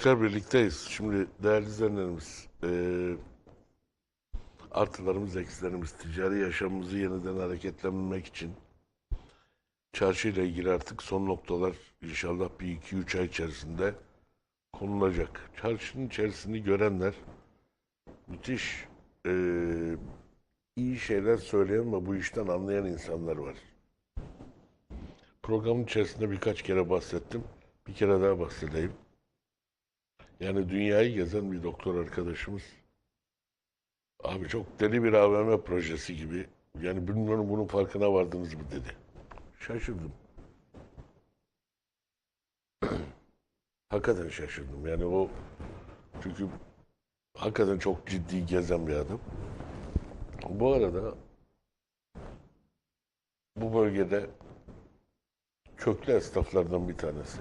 Tekrar birlikteyiz. Şimdi değerli izleyenlerimiz eee, artılarımız eksilerimiz ticari yaşamımızı yeniden hareketlenmek için çarşıyla ilgili artık son noktalar inşallah bir iki üç ay içerisinde konulacak. Çarşının içerisini görenler müthiş eee, iyi şeyler söyleyen ve bu işten anlayan insanlar var. Programın içerisinde birkaç kere bahsettim. Bir kere daha bahsedeyim. Yani dünyayı gezen bir doktor arkadaşımız. Abi çok deli bir AVM projesi gibi. Yani bilmiyorum bunun farkına vardınız mı dedi. Şaşırdım. hakikaten şaşırdım. Yani o çünkü hakikaten çok ciddi gezen bir adam. Bu arada bu bölgede köklü esnaflardan bir tanesi.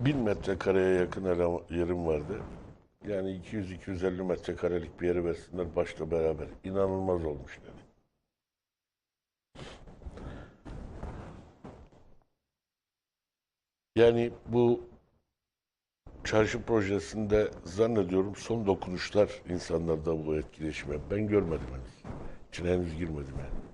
Bin metrekareye yakın yerim vardı. Yani 200-250 metrekarelik bir yeri versinler başla beraber. İnanılmaz olmuş dedi. Yani bu çarşı projesinde zannediyorum son dokunuşlar insanlarda bu etkileşime. Ben görmedim henüz. İçine henüz girmedim yani.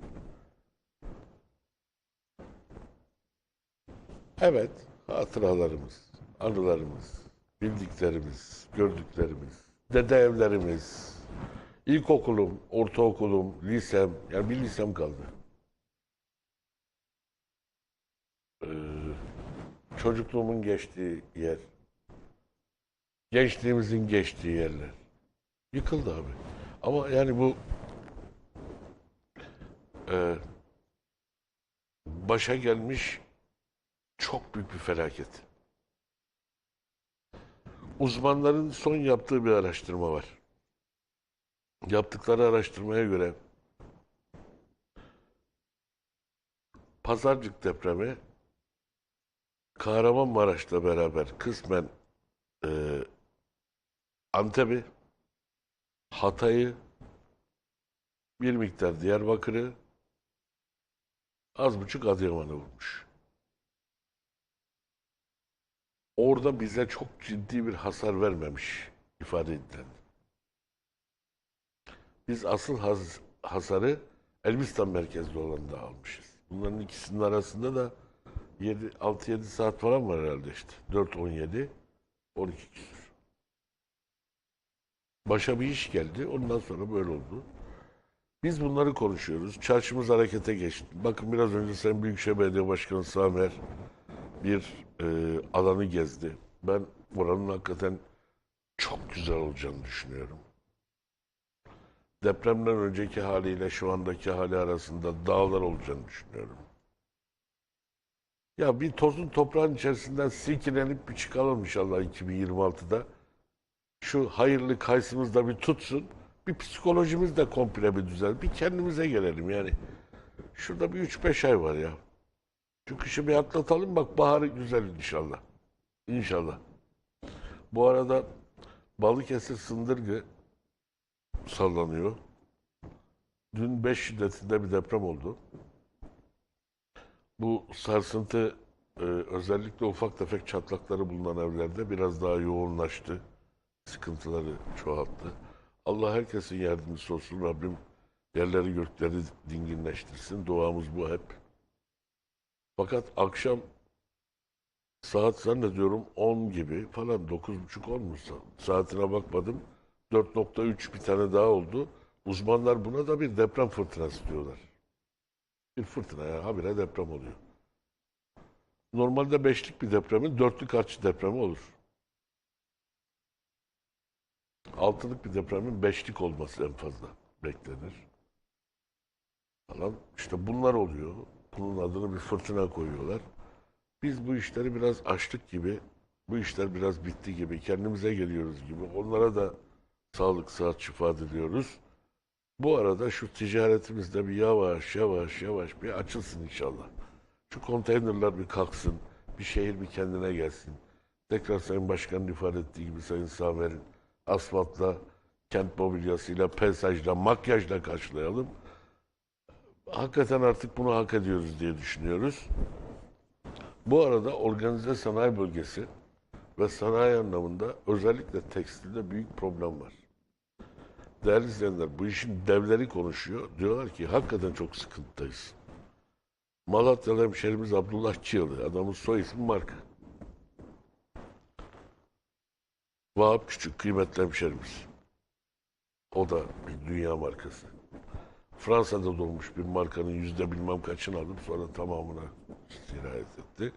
Evet, hatıralarımız, anılarımız, bildiklerimiz, gördüklerimiz, dede evlerimiz, ilkokulum, ortaokulum, lisem, yani bir lisem kaldı. Ee, çocukluğumun geçtiği yer, gençliğimizin geçtiği yerler. Yıkıldı abi. Ama yani bu e, başa gelmiş çok büyük bir felaket. Uzmanların son yaptığı bir araştırma var. Yaptıkları araştırmaya göre Pazarcık depremi Kahramanmaraş'la beraber kısmen e, Antep'i, Hatay'ı, bir miktar Diyarbakır'ı, az buçuk Adıyaman'ı vurmuş. Orada bize çok ciddi bir hasar vermemiş ifade edilen. Biz asıl haz, hasarı Elbistan merkezli olanında almışız. Bunların ikisinin arasında da 7 6-7 saat falan var herhalde işte. 4 17 12 küsur. Başa bir iş geldi. Ondan sonra böyle oldu. Biz bunları konuşuyoruz. Çarşımız harekete geçti. Bakın biraz önce Sayın Büyükşehir Belediye Başkanı Samer bir e, alanı gezdi. Ben buranın hakikaten çok güzel olacağını düşünüyorum. Depremden önceki haliyle şu andaki hali arasında dağlar olacağını düşünüyorum. Ya bir tozun toprağın içerisinden silkelenip bir çıkalım inşallah 2026'da. Şu hayırlı kaysımız da bir tutsun. Bir psikolojimiz de komple bir düzel. Bir kendimize gelelim yani. Şurada bir 3-5 ay var ya. Kışı bir atlatalım bak baharı güzel inşallah. İnşallah. Bu arada Balıkesir Sındırgı sallanıyor. Dün 5 şiddetinde bir deprem oldu. Bu sarsıntı e, özellikle ufak tefek çatlakları bulunan evlerde biraz daha yoğunlaştı. Sıkıntıları çoğalttı. Allah herkesin yardımcısı olsun. Rabbim yerleri gökleri dinginleştirsin. Duamız bu hep. Fakat akşam saat zannediyorum 10 gibi falan 9.30 olmuşsa saatine bakmadım. 4.3 bir tane daha oldu. Uzmanlar buna da bir deprem fırtınası diyorlar. Bir fırtına ya habire deprem oluyor. Normalde beşlik bir depremin dörtlük artçı depremi olur. Altılık bir depremin beşlik olması en fazla beklenir. Falan. İşte bunlar oluyor. Bunun adını bir fırtına koyuyorlar. Biz bu işleri biraz açtık gibi, bu işler biraz bitti gibi, kendimize geliyoruz gibi. Onlara da sağlık, sıhhat, şifa diliyoruz. Bu arada şu ticaretimiz de bir yavaş yavaş yavaş bir açılsın inşallah. Şu konteynerler bir kalksın, bir şehir bir kendine gelsin. Tekrar Sayın Başkan'ın ifade ettiği gibi Sayın Samer'in asfaltla, kent mobilyasıyla, peyzajla, makyajla karşılayalım. Hakikaten artık bunu hak ediyoruz diye düşünüyoruz. Bu arada organize sanayi bölgesi ve sanayi anlamında özellikle tekstilde büyük problem var. Değerli izleyenler bu işin devleri konuşuyor. Diyorlar ki hakikaten çok sıkıntıdayız. Malatyalı hemşerimiz Abdullah Çiyalı. Adamın soy ismi marka. Vahap Küçük kıymetli hemşerimiz. O da bir dünya markası. Fransa'da doğmuş bir markanın yüzde bilmem kaçını alıp sonra tamamına sirayet etti.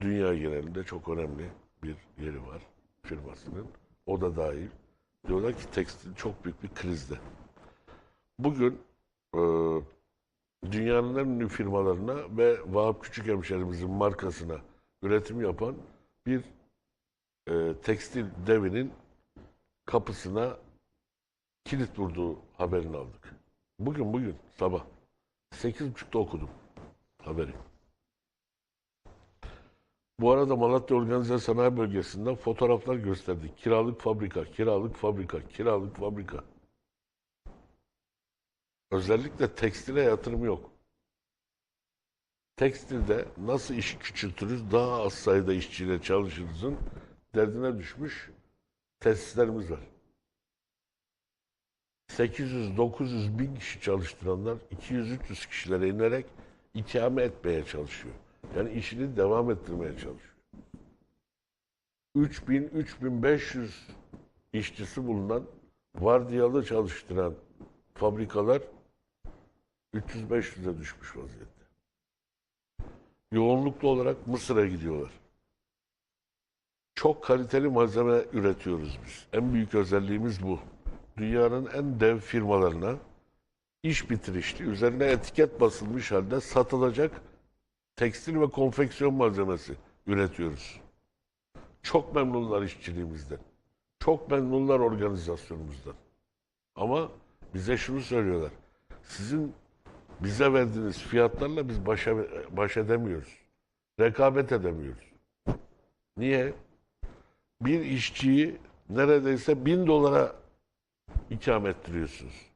Dünya genelinde çok önemli bir yeri var firmasının. O da dahil. Diyorlar ki tekstil çok büyük bir krizde. Bugün e, dünyanın en ünlü firmalarına ve Vahap Küçük hemşerimizin markasına üretim yapan bir e, tekstil devinin kapısına kilit vurduğu haberini aldık. Bugün bugün sabah 8.30'da okudum haberi. Bu arada Malatya Organize Sanayi Bölgesi'nden fotoğraflar gösterdik. Kiralık fabrika, kiralık fabrika, kiralık fabrika. Özellikle tekstile yatırım yok. Tekstilde nasıl iş küçültürüz, daha az sayıda işçiyle çalışırızın derdine düşmüş tesislerimiz var. 800-900 bin kişi çalıştıranlar 200-300 kişilere inerek ikame etmeye çalışıyor. Yani işini devam ettirmeye çalışıyor. 3000-3500 işçisi bulunan vardiyalı çalıştıran fabrikalar 300-500'e düşmüş vaziyette. Yoğunluklu olarak Mısır'a gidiyorlar. Çok kaliteli malzeme üretiyoruz biz. En büyük özelliğimiz bu. Dünyanın en dev firmalarına iş bitirişli, üzerine etiket basılmış halde satılacak tekstil ve konfeksiyon malzemesi üretiyoruz. Çok memnunlar işçiliğimizden. Çok memnunlar organizasyonumuzdan. Ama bize şunu söylüyorlar. Sizin bize verdiğiniz fiyatlarla biz başa, baş edemiyoruz. Rekabet edemiyoruz. Niye? Bir işçiyi neredeyse bin dolara ikame ettiriyorsunuz.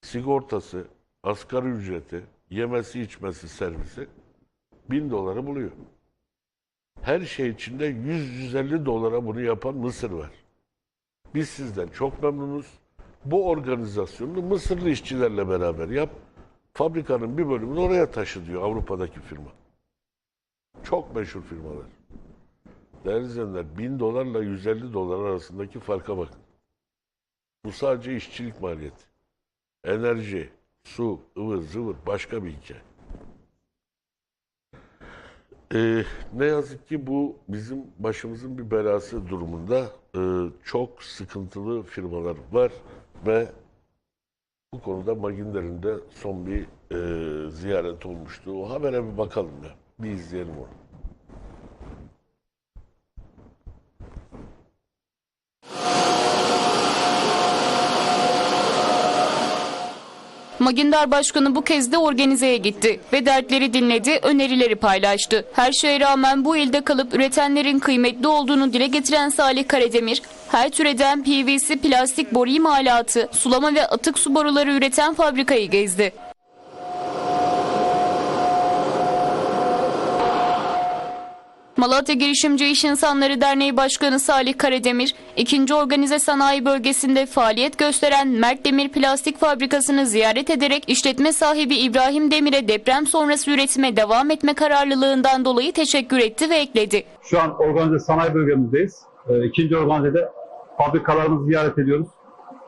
Sigortası, asgari ücreti, yemesi içmesi servisi bin doları buluyor. Her şey içinde 100-150 dolara bunu yapan Mısır var. Biz sizden çok memnunuz. Bu organizasyonu Mısırlı işçilerle beraber yap. Fabrikanın bir bölümünü oraya taşı diyor Avrupa'daki firma. Çok meşhur firmalar. Değerli izleyenler 1000 dolarla 150 dolar arasındaki farka bakın. Bu sadece işçilik maliyeti. Enerji, su, ıvır zıvır başka bir hikaye. Ee, ne yazık ki bu bizim başımızın bir belası durumunda Ee, çok sıkıntılı firmalar var ve bu konuda Maginder'in de son bir e, ziyaret olmuştu. O habere bir bakalım ya. Bir izleyelim onu. Maginder Başkanı bu kez de organizeye gitti ve dertleri dinledi, önerileri paylaştı. Her şeye rağmen bu ilde kalıp üretenlerin kıymetli olduğunu dile getiren Salih Karademir, her türeden PVC plastik boru imalatı, sulama ve atık su boruları üreten fabrikayı gezdi. Malatya Girişimci İş İnsanları Derneği Başkanı Salih Karademir, ikinci organize sanayi bölgesinde faaliyet gösteren Mert Demir Plastik Fabrikası'nı ziyaret ederek işletme sahibi İbrahim Demir'e deprem sonrası üretime devam etme kararlılığından dolayı teşekkür etti ve ekledi. Şu an organize sanayi bölgemizdeyiz. Ee, İkinci organizede fabrikalarımızı ziyaret ediyoruz.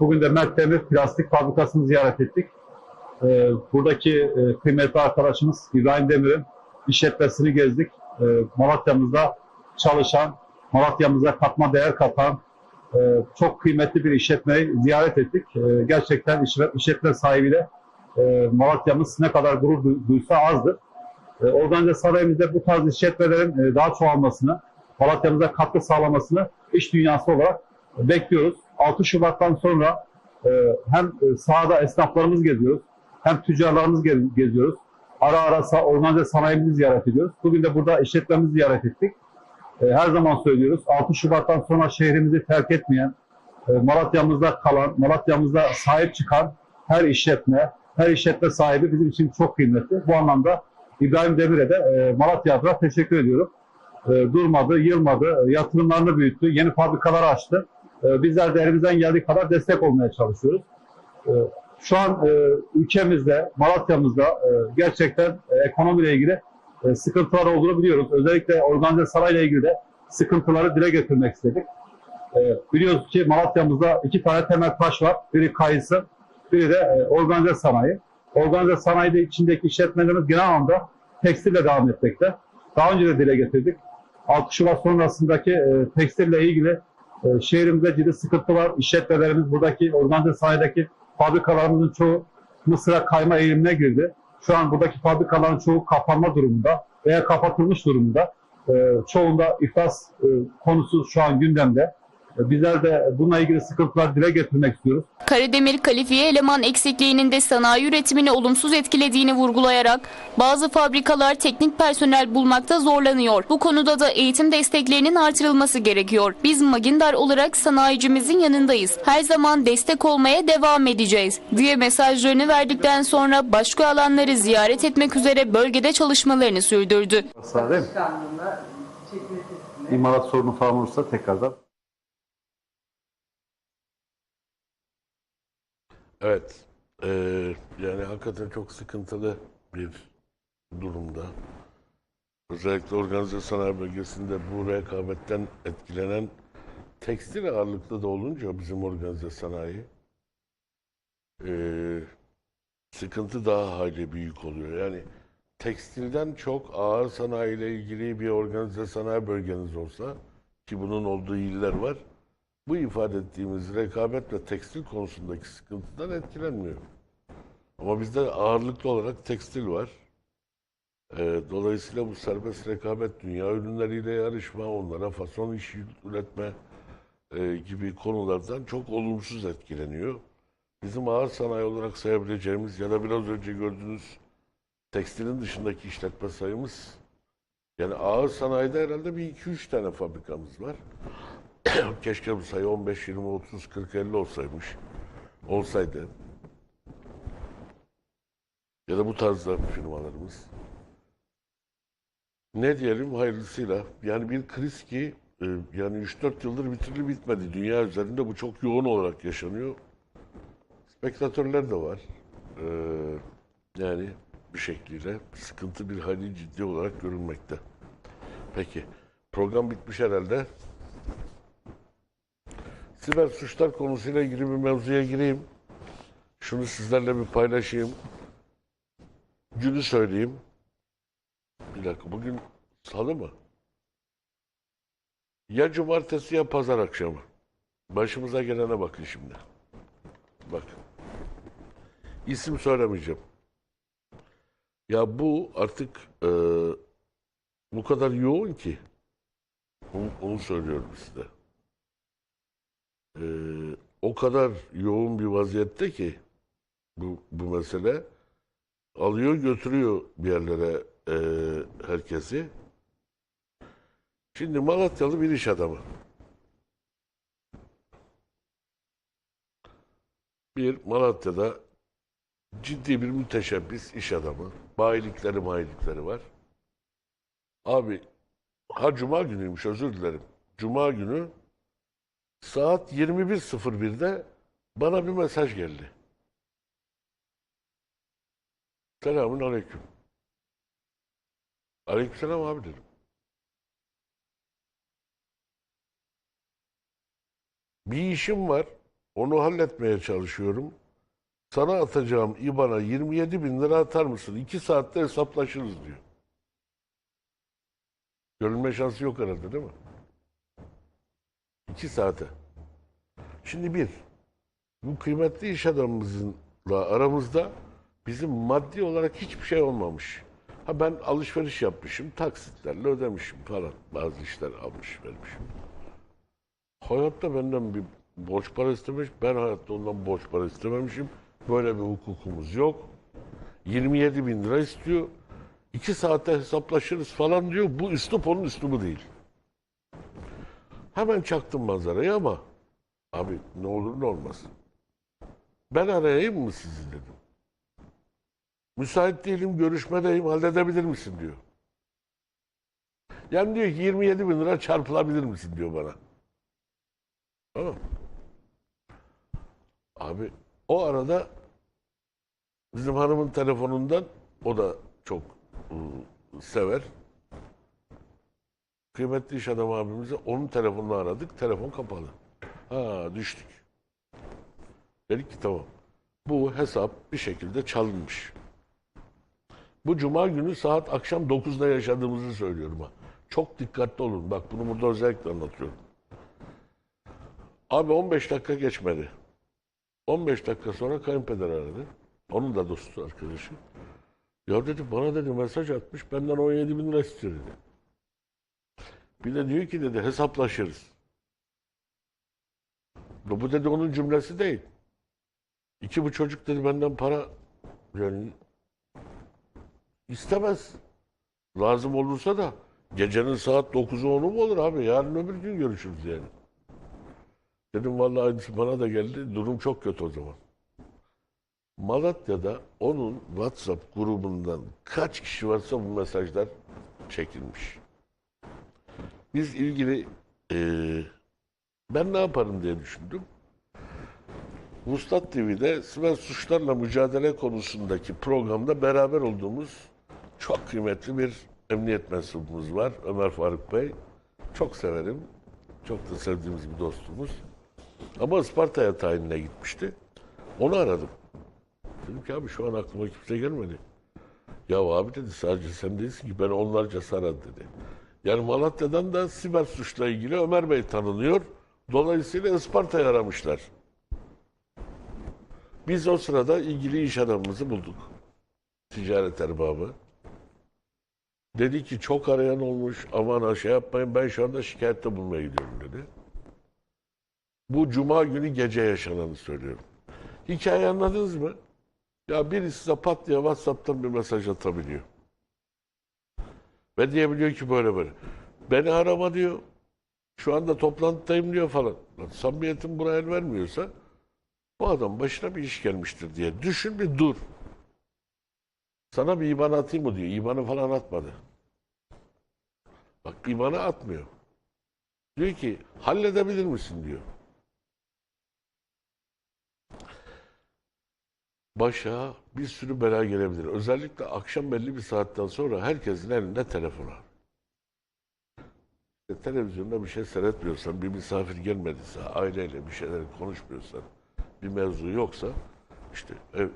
Bugün de Mert Demir Plastik Fabrikası'nı ziyaret ettik. Ee, Buradaki e, kıymetli arkadaşımız İbrahim Demir'in işletmesini gezdik. Ee, Malatya'mızda çalışan, Malatya'mıza katma değer katan e, çok kıymetli bir işletmeyi ziyaret ettik. Ee, Gerçekten işletme, sahibiyle e, Malatya'mız ne kadar gurur duy- duysa azdır. E, Organize sanayimizde bu tarz işletmelerin e, daha çoğalmasını, Malatya'mıza katkı sağlamasını iş dünyası olarak bekliyoruz. 6 Şubat'tan sonra e, hem e, sahada esnaflarımız geziyoruz, hem tüccarlarımız gez- geziyoruz. Ara ara organize sanayimizi ziyaret ediyoruz. Bugün de burada işletmemizi ziyaret ettik. E, Her zaman söylüyoruz 6 Şubat'tan sonra şehrimizi terk etmeyen, e, Malatya'mızda kalan, Malatya'mızda sahip çıkan her işletme, her işletme sahibi bizim için çok kıymetli. Bu anlamda İbrahim Demir'e de e, Malatya adına teşekkür ediyorum. e, durmadı, yılmadı, e, yatırımlarını büyüttü, yeni fabrikalar açtı. E, bizler de elimizden geldiği kadar destek olmaya çalışıyoruz. E, şu an e, ülkemizde, Malatya'mızda e, gerçekten e, ekonomiyle ilgili e, sıkıntılar olduğunu biliyoruz. Özellikle organize sanayile ilgili de sıkıntıları dile getirmek istedik. E, biliyoruz ki Malatya'mızda iki tane temel taş var. Biri kayısı, biri de e, organize sanayi. Organize sanayide içindeki işletmelerimiz genel anlamda tekstille devam etmekte. Daha önce de dile getirdik. 6 Şubat sonrasındaki e, tekstille ilgili e, şehrimizde ciddi sıkıntı var. İşletmelerimiz buradaki organize sanayideki fabrikalarımızın çoğu Mısır'a kayma eğilimine girdi. Şu an buradaki fabrikaların çoğu kapanma durumunda veya kapatılmış durumda. E, çoğunda iflas e, konusu şu an gündemde. Bizler de bununla ilgili sıkıntılar dile getirmek istiyoruz. Karademir kalifiye eleman eksikliğinin de sanayi üretimini olumsuz etkilediğini vurgulayarak bazı fabrikalar teknik personel bulmakta zorlanıyor. Bu konuda da eğitim desteklerinin artırılması gerekiyor. Biz Magindar olarak sanayicimizin yanındayız. Her zaman destek olmaya devam edeceğiz diye mesajlarını verdikten sonra başka alanları ziyaret etmek üzere bölgede çalışmalarını sürdürdü. İmalat sorunu falan olursa tekrardan Evet. Eee, yani hakikaten çok sıkıntılı bir durumda. Özellikle organize sanayi bölgesinde bu rekabetten etkilenen tekstil ağırlıklı da olunca bizim organize sanayi eee, sıkıntı daha hayli büyük oluyor. Yani tekstilden çok ağır sanayiyle ilgili bir organize sanayi bölgeniz olsa ki bunun olduğu iller var bu ifade ettiğimiz rekabet ve tekstil konusundaki sıkıntıdan etkilenmiyor. Ama bizde ağırlıklı olarak tekstil var. Ee, dolayısıyla bu serbest rekabet, dünya ürünleriyle yarışma, onlara fason iş üretme e, gibi konulardan çok olumsuz etkileniyor. Bizim ağır sanayi olarak sayabileceğimiz ya da biraz önce gördüğünüz tekstilin dışındaki işletme sayımız yani ağır sanayide herhalde bir iki üç tane fabrikamız var. Keşke bu sayı 15, 20, 30, 40, 50 olsaymış. Olsaydı. Ya da bu tarzda firmalarımız. Ne diyelim hayırlısıyla. Yani bir kriz ki e, yani 3-4 yıldır bir bitmedi. Dünya üzerinde bu çok yoğun olarak yaşanıyor. Spektatörler de var. Ee, yani bir şekliyle sıkıntı bir hali ciddi olarak görünmekte. Peki. Program bitmiş herhalde. Siber suçlar konusuyla ilgili bir mevzuya gireyim. Şunu sizlerle bir paylaşayım. Günü söyleyeyim. Bir dakika bugün salı mı? Ya cumartesi ya pazar akşamı. Başımıza gelene bakın şimdi. Bakın. İsim söylemeyeceğim. Ya bu artık e, bu kadar yoğun ki. Onu, onu söylüyorum size. Ee, o kadar yoğun bir vaziyette ki bu, bu mesele alıyor götürüyor bir yerlere e, herkesi. Şimdi Malatyalı bir iş adamı. Bir Malatya'da ciddi bir müteşebbis iş adamı. Bayilikleri mayilikleri var. Abi ha cuma günüymüş özür dilerim. Cuma günü Saat 21.01'de bana bir mesaj geldi. Selamun aleyküm. Aleykümselam abi dedim. Bir işim var. Onu halletmeye çalışıyorum. Sana atacağım IBAN'a 27 bin lira atar mısın? İki saatte hesaplaşırız diyor. Görülme şansı yok herhalde değil mi? İki saate. Şimdi bir, bu kıymetli iş adamımızla aramızda bizim maddi olarak hiçbir şey olmamış. Ha ben alışveriş yapmışım, taksitlerle ödemişim falan. Bazı işler almış vermişim. Hayatta benden bir borç para istemiş, ben hayatta ondan borç para istememişim. Böyle bir hukukumuz yok. 27 bin lira istiyor. İki saatte hesaplaşırız falan diyor. Bu üslup onun üslubu değil. Hemen çaktım manzarayı ama abi ne olur ne olmaz. Ben arayayım mı sizi dedim. Müsait değilim, görüşmedeyim, halledebilir misin diyor. Yani diyor ki 27 bin lira çarpılabilir misin diyor bana. Tamam. Abi o arada bizim hanımın telefonundan o da çok ıı, sever. Kıymetli iş adamı abimize onun telefonunu aradık. Telefon kapalı. Ha düştük. Dedik ki tamam. Bu hesap bir şekilde çalınmış. Bu cuma günü saat akşam 9'da yaşadığımızı söylüyorum ha. Çok dikkatli olun. Bak bunu burada özellikle anlatıyorum. Abi 15 dakika geçmedi. 15 dakika sonra kayınpeder aradı. Onun da dostu arkadaşı. Ya dedi bana dedi mesaj atmış benden 17 bin lira istiyor dedi. Bir de diyor ki dedi hesaplaşırız. Bu dedi onun cümlesi değil. İki bu çocuk dedi benden para yani istemez. Lazım olursa da gecenin saat 9'u 10'u mu olur abi? Yarın öbür gün görüşürüz yani. Dedim vallahi bana da geldi. Durum çok kötü o zaman. Malatya'da onun WhatsApp grubundan kaç kişi varsa bu mesajlar çekilmiş. Biz ilgili eee, ben ne yaparım diye düşündüm. Vuslat TV'de siber suçlarla mücadele konusundaki programda beraber olduğumuz çok kıymetli bir emniyet mensubumuz var. Ömer Faruk Bey. Çok severim. Çok da sevdiğimiz bir dostumuz. Ama Isparta'ya tayinine gitmişti. Onu aradım. Dedim ki abi şu an aklıma kimse gelmedi. Ya abi dedi sadece sen değilsin ki ben onlarca saradı dedi. Yani Malatya'dan da siber suçla ilgili Ömer Bey tanınıyor. Dolayısıyla Isparta'yı aramışlar. Biz o sırada ilgili iş adamımızı bulduk. Ticaret erbabı. Dedi ki çok arayan olmuş aman şey yapmayın ben şu anda şikayette bulmaya gidiyorum dedi. Bu cuma günü gece yaşananı söylüyorum. Hikayeyi anladınız mı? Ya biri size pat diye WhatsApp'tan bir mesaj atabiliyor. Ve diyebiliyor ki böyle böyle. Beni arama diyor. Şu anda toplantıdayım diyor falan. Lan samimiyetin buna el vermiyorsa bu adam başına bir iş gelmiştir diye düşün bir dur. Sana bir IBAN atayım mı diyor. IBAN'ı falan atmadı. Bak IBAN'ı atmıyor. Diyor ki halledebilir misin diyor. Başa bir sürü bela gelebilir. Özellikle akşam belli bir saatten sonra herkesin elinde telefon var. Televizyonda bir şey seyretmiyorsan, bir misafir gelmediyse, aileyle bir şeyler konuşmuyorsan, bir mevzu yoksa işte ev,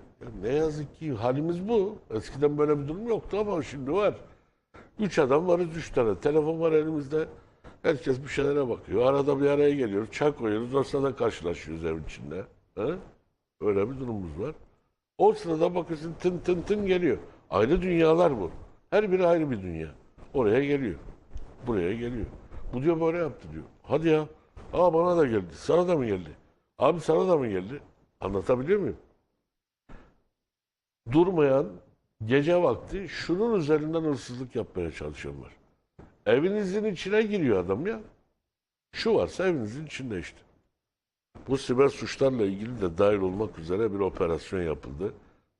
ne yazık ki halimiz bu. Eskiden böyle bir durum yoktu ama şimdi var. Üç adam varız, üç tane. Telefon var elimizde. Herkes bir şeylere bakıyor. Arada bir araya geliyoruz. Çay koyuyoruz. O sırada karşılaşıyoruz evin içinde. Ha? Öyle bir durumumuz var. O sırada bakıyorsun tın tın tın geliyor. Ayrı dünyalar bu. Her biri ayrı bir dünya. Oraya geliyor. Buraya geliyor. Bu diyor böyle yaptı diyor. Hadi ya. Aa bana da geldi. Sana da mı geldi? Abi sana da mı geldi? Anlatabiliyor muyum? Durmayan gece vakti şunun üzerinden hırsızlık yapmaya çalışan var. Evinizin içine giriyor adam ya. Şu varsa evinizin içinde işte. Bu siber suçlarla ilgili de dahil olmak üzere bir operasyon yapıldı.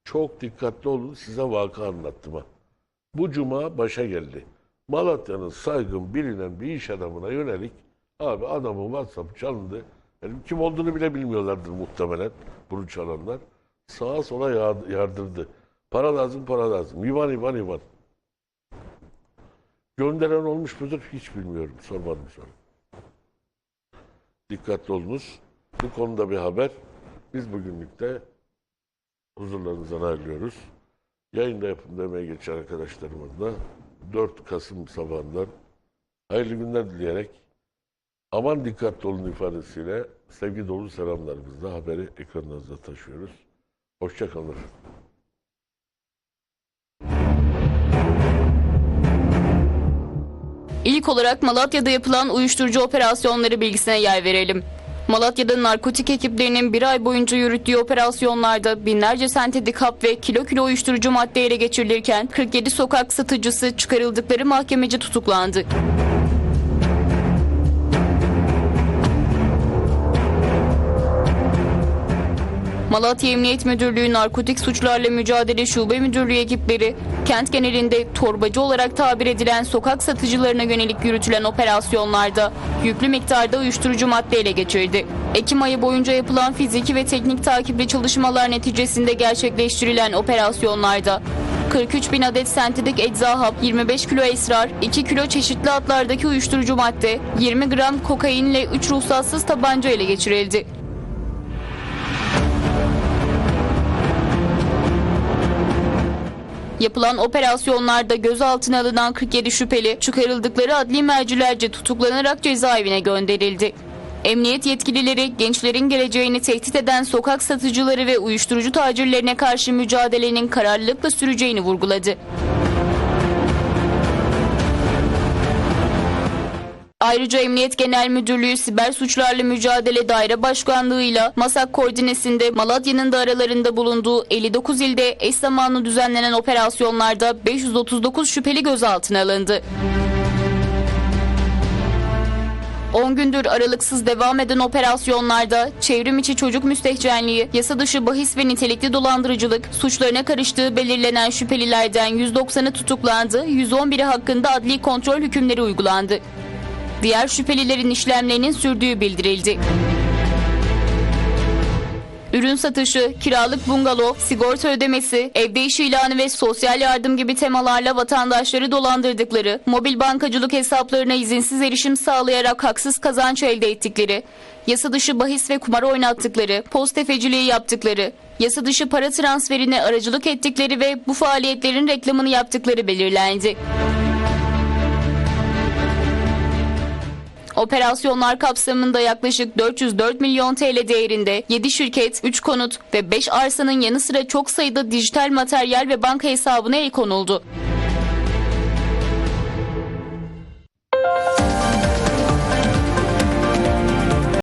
Çok dikkatli olun size vaka anlattım. Bu cuma başa geldi. Malatya'nın saygın bilinen bir iş adamına yönelik abi adamın WhatsApp çalındı. Yani kim olduğunu bile bilmiyorlardır muhtemelen bunu çalanlar. Sağa sola yardırdı. Para lazım para lazım. İvan İvan İvan. Gönderen olmuş mudur hiç bilmiyorum. Sormadım sonra. Dikkatli olunuz. Bu konuda bir haber. Biz bugünlük de huzurlarınızdan ayrılıyoruz. Yayında yapımda emeği geçen arkadaşlarımızla 4 Kasım sabahından hayırlı günler dileyerek aman dikkatli olun ifadesiyle sevgi dolu selamlarımızla haberi ekranınızda taşıyoruz. Hoşçakalın. İlk olarak Malatya'da yapılan uyuşturucu operasyonları bilgisine yer verelim. Malatya'da narkotik ekiplerinin bir ay boyunca yürüttüğü operasyonlarda binlerce sentetik hap ve kilo kilo uyuşturucu madde ele geçirilirken 47 sokak satıcısı çıkarıldıkları mahkemece tutuklandı. Malatya Emniyet Müdürlüğü Narkotik Suçlarla Mücadele Şube Müdürlüğü ekipleri kent genelinde torbacı olarak tabir edilen sokak satıcılarına yönelik yürütülen operasyonlarda yüklü miktarda uyuşturucu madde ele geçirdi. Ekim ayı boyunca yapılan fiziki ve teknik takipli çalışmalar neticesinde gerçekleştirilen operasyonlarda 43 bin adet sentetik ecza hap, 25 kilo esrar, 2 kilo çeşitli adlardaki uyuşturucu madde, 20 gram kokainle 3 ruhsatsız tabanca ele geçirildi. Yapılan operasyonlarda gözaltına alınan 47 şüpheli çıkarıldıkları adli mercilerce tutuklanarak cezaevine gönderildi. Emniyet yetkilileri gençlerin geleceğini tehdit eden sokak satıcıları ve uyuşturucu tacirlerine karşı mücadelenin kararlılıkla süreceğini vurguladı. Ayrıca Emniyet Genel Müdürlüğü Siber Suçlarla Mücadele Daire Başkanlığı'yla MASAK koordinesinde Malatya'nın da aralarında bulunduğu 59 ilde eş zamanlı düzenlenen operasyonlarda 539 şüpheli gözaltına alındı. 10 gündür aralıksız devam eden operasyonlarda çevrim içi çocuk müstehcenliği, yasa dışı bahis ve nitelikli dolandırıcılık suçlarına karıştığı belirlenen şüphelilerden 190'ı tutuklandı, 111'i hakkında adli kontrol hükümleri uygulandı. Diğer şüphelilerin işlemlerinin sürdüğü bildirildi. Ürün satışı, kiralık bungalov, sigorta ödemesi, evde iş ilanı ve sosyal yardım gibi temalarla vatandaşları dolandırdıkları, mobil bankacılık hesaplarına izinsiz erişim sağlayarak haksız kazanç elde ettikleri, yasa dışı bahis ve kumar oynattıkları, post tefeciliği yaptıkları, yasa dışı para transferine aracılık ettikleri ve bu faaliyetlerin reklamını yaptıkları belirlendi. Operasyonlar kapsamında yaklaşık 404 milyon TL değerinde 7 şirket, 3 konut ve 5 arsanın yanı sıra çok sayıda dijital materyal ve banka hesabına el konuldu.